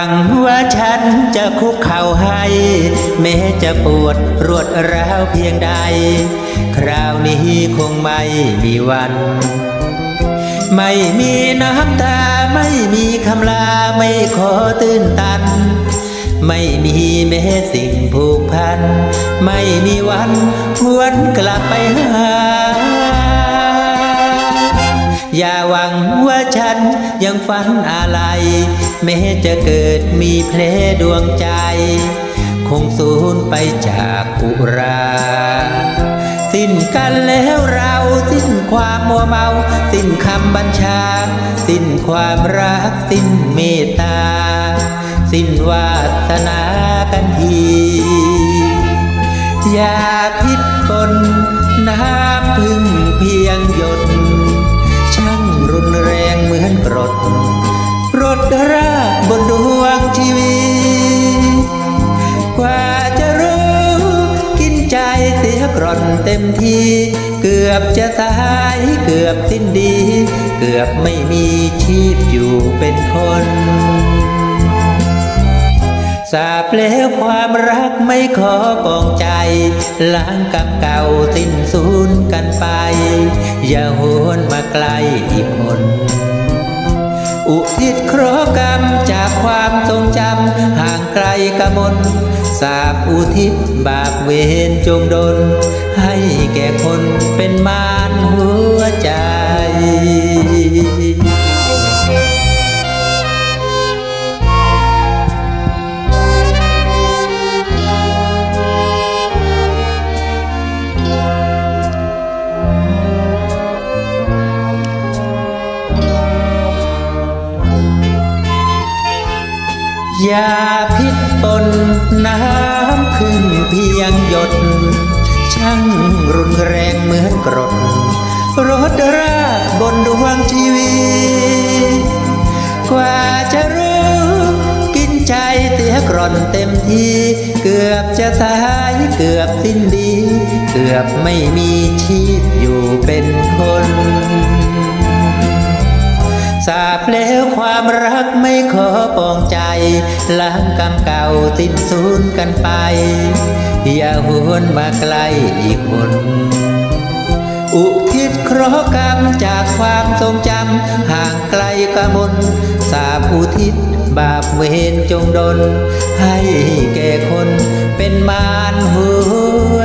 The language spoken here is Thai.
หวังว่าฉันจะคุกเข่าให้ แม้จะปวดรวดร้าวเพียงใด คราวนี้คงไม่มีวัน ไม่มีน้ำตาไม่มีคำลาไม่ขอตื้นตัน ไม่มีแม้สิ่งผูกพัน ไม่มีวันหวนกลับไปหา อย่าหวังว่าฉันยังฝันอะไร แม้จะเกิดมีเพลดวงใจ คงสูญไปจากอุรา สิ้นกันแล้วเราสิ้นความมัวเมา สิ้นคำบัญชา สิ้นความรัก สิ้นเมตตา สิ้นวาสนากันทีอย่าพิษปนน้ำพึ่งเพียงหยด รุนแรงเหมือนกรดรดราบนดวงชีวิตกว่าจะรู้กินใจเสียกร่อนเต็มทีเกือบจะตายเกือบสิ้นดี เกือบไม่มีชีพอยู่เป็นคนสาบแล้วความรักไม่ขอปองใจ ล้างกับเก่าสิ้นสูญกันไป อย่าหวนมาไกล อุทิศเคราะห์กรรมจากความทรงจำห่างไกลกมลสาบอุทิศบาปเวรจงดล ให้แก่คนเป็นมารหัว ย่าพิษปนน้ำขึ้นเพียงหยด ช่างรุนแรงเหมือนกรดรถราดบนดวงชีวิต กว่าจะรู้กินใจเสียกร่อนเต็มทีเกือบจะตายเกือบสิ้นดี เกือบไม่มีชีพอยู่เป็นคน สาบแล้วความรักไม่ขอปองใจ ล้างกรรมเก่าสิ้นศูนกันไป อย่าหวนมาใกล้อีกคนอุทิศเคราะกรรมจากความทรงจำห่างไกลกมลสาบอุทิศบาปเวรจงดล ให้แก่คนเป็นมารหัว